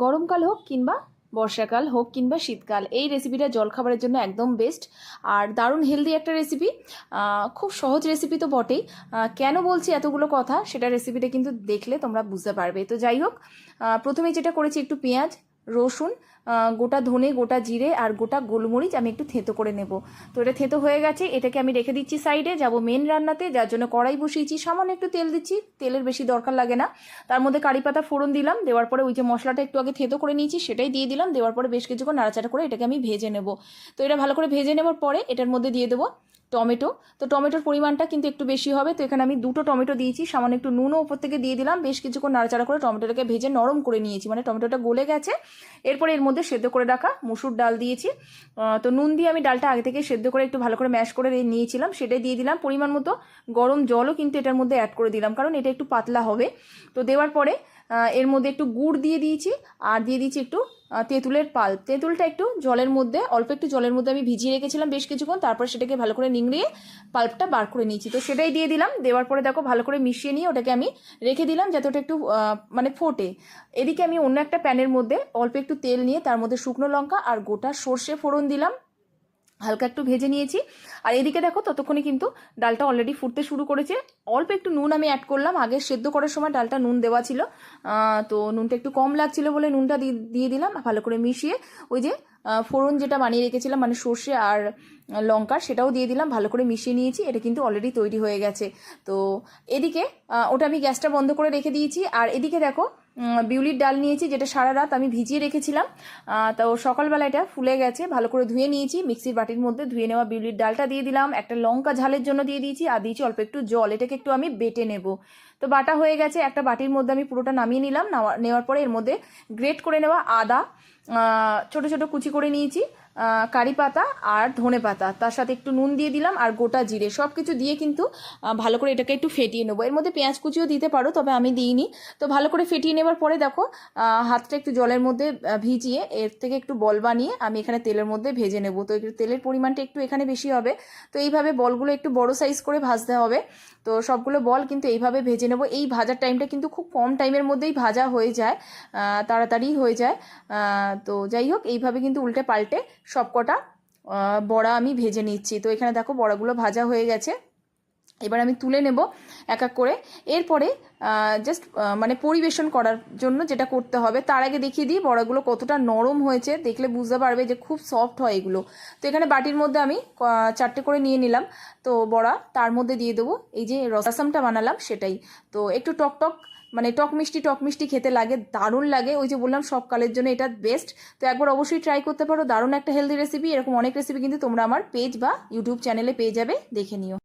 গরমকাল হোক কিংবা বর্ষাকাল হোক কিংবা শীতকাল, এই রেসিপিটা জলখাবারের জন্য একদম বেস্ট আর দারুণ হেলদি একটা রেসিপি খুব সহজ রেসিপি তো বটেই। কেন বলছি এতগুলো কথা? সেটা রেসিপিটা কিন্তু দেখলে তোমরা বুঝতে পারবে। তো যাই হোক প্রথমে যেটা করেছি একটু পেঁয়াজ, রসুন গোটা ধনে, গোটা জিরে আর গোটা গোলমরিচ আমি একটু থেঁতো করে নেব। তো এটা থেঁতো হয়ে গেছে, এটাকে আমি রেখে দিচ্ছি সাইডে যাব মেন রান্নাতে, যার জন্য কড়াই বসিয়েছি, সামান্য একটু তেল দিচ্ছি, তেলের বেশি দরকার লাগে না। তার মধ্যে কারি পাতা ফোড়ন দিলাম, দেওয়ার পরে ওই যে মশলাটা একটু আগে থেতো করে নিয়েছি, সেটাই দিয়ে দিলাম, দেওয়ার পরে বেশ কিছুক্ষণ নাড়াচাড়া করে এটাকে আমি ভেজে নেব। তো এটা ভালো করে ভেজে নেওয়ার পরে এটার মধ্যে দিয়ে দেবো টমেটো। তো টমেটোর পরিমাণটা কিন্তু একটু বেশি হবে, তো এখানে আমি দুটো টমেটো দিয়েছি, সামান্য একটু নুনও ওপর থেকে দিয়ে দিলাম, বেশ কিছুক্ষণ নাড়াচাড়া করে টমেটোটাকে ভেজে নরম করে নিয়েছি মানে টমেটোটা গলে গেছে। এরপরে এর মধ্যে সেদ্ধ করে রাখা মুসুর ডাল দিয়েছি। তো নুন দিয়ে আমি ডালটা আগে থেকে সেদ্ধ করে একটু ভালো করে ম্যাশ করে নিয়েছিলাম। সেটাই দিয়ে দিলাম। পরিমাণ মতো গরম জলও কিন্তু এটার মধ্যে অ্যাড করে দিলাম। কারণ এটা একটু পাতলা হবে। তো দেওয়ার পরে এর মধ্যে একটু গুড় দিয়ে দিয়েছি, আর দিয়ে দিয়েছি একটু তেঁতুলের পাল্প তেঁতুলটা একটু জলের মধ্যে, অল্প একটু জলের মধ্যে আমি ভিজিয়ে রেখেছিলাম বেশ কিছুক্ষণ, তারপর সেটাকে ভালো করে নিংড়িয়ে পাল্পটা বার করে নিয়েছি। তো সেটাই দিয়ে দিলাম, দেওয়ার পরে দেখো ভালো করে মিশিয়ে নিয়ে ওটাকে আমি রেখে দিলাম যাতে ওটা একটু মানে ফোটে। এদিকে আমি অন্য একটা প্যানের মধ্যে অল্প একটু তেল নিয়ে তার মধ্যে শুকনো লঙ্কা আর গোটা সর্ষে ফোড়ন দিলাম। হালকা একটু ভেজে নিয়েছি। আর এদিকে দেখো, ততক্ষণে কিন্তু ডালটা অলরেডি ফুটতে শুরু করেছে। অল্প একটু নুন আমি অ্যাড করলাম। আগে সেদ্ধ করার সময় ডালটা নুন দেওয়া ছিল। তো নুনটা একটু কম লাগছিল বলে নুনটা দিয়ে দিলাম। ভালো করে মিশিয়ে ওই যে ফোড়ন যেটা বানিয়ে রেখেছিলাম মানে সর্ষে আর লঙ্কা, সেটাও দিয়ে দিলাম, ভালো করে মিশিয়ে নিয়েছি, এটা কিন্তু অলরেডি তৈরি হয়ে গেছে। তো এদিকে ওটা আমি গ্যাসটা বন্ধ করে রেখে দিয়েছি, আর এদিকে দেখো বিউলির ডাল নিয়েছি, যেটা সারা রাত আমি ভিজিয়ে রেখেছিলাম। তো সকালবেলা এটা ফুলে গেছে, ভালো করে ধুয়ে নিয়েছি, মিক্সির বাটির মধ্যে ধুয়ে নেওয়া বিউলির ডালটা দিয়ে দিলাম, একটা লঙ্কা ঝালের জন্য দিয়ে দিয়েছি, আর দিয়েছি অল্প একটু জল, এটাকে একটু আমি বেটে নেব। তো বাটা হয়ে গেছে, একটা বাটির মধ্যে আমি পুরোটা নামিয়ে নিলাম, নেওয়া- নেওয়ার পরে এর মধ্যে গ্রেট করে নেওয়া আদা ছোট ছোট কুচি করে নিয়েছি। কারি পাতা আর ধনে পাতা। তার সাথে একটু নুন দিয়ে দিলাম আর গোটা জিরে। সব কিছু দিয়ে কিন্তু ভালো করে এটাকে একটু ফেটিয়ে নেব। এর মধ্যে পেঁয়াজ কুচিও দিতে পারো, তবে আমি দিইনি। তো ভালো করে ফেটিয়ে নেবার পরে দেখো হাতটা একটু জলের মধ্যে ভিজিয়ে এর থেকে একটু বল বানিয়ে আমি এখানে তেলের মধ্যে ভেজে নেব। তো তেলের পরিমাণটা একটু এখানে বেশি হবে। তো এইভাবে বলগুলো একটু বড় সাইজ করে ভাজতে হবে। তো সবগুলো বল কিন্তু এইভাবে ভেজে নেব। এই ভাজার টাইমটা কিন্তু খুব কম টাইমের মধ্যেই ভাজা হয়ে যায় তাড়াতাড়ি হয়ে যায়। তো যাই হোক, এইভাবে কিন্তু উল্টে পাল্টে সবকটা বড়া আমি ভেজে নিচ্ছি। তো এখানে দেখো বড়াগুলো ভাজা হয়ে গেছে। এবার আমি তুলে নেব এক এক করে। এরপরে জাস্ট মানে পরিবেশন করার জন্য যেটা করতে হবে, তার আগে দেখিয়ে দিই বড়াগুলো কতটা নরম হয়েছে। দেখলে বুঝতে পারবে যে খুব সফট হয় এগুলো। তো এখানে বাটির মধ্যে আমি চারটে করে নিয়ে নিলাম। তো বড়া, তার মধ্যে দিয়ে দেবো। এই যে রসাসমটা বানালাম সেটাই। তো একটু টক টক মানে টক মিষ্টি টক মিষ্টি খেতে লাগে, দারুণ লাগে। ওই যে বললাম, সব কালের জন্য এটা বেস্ট তো একবার অবশ্যই ট্রাই করতে পারো। দারুণ একটা হেলদি রেসিপি এরকম অনেক রেসিপি কিন্তু তোমরা আমার পেজ বা ইউটিউব চ্যানেলে পেয়ে যাবে। দেখে নিও।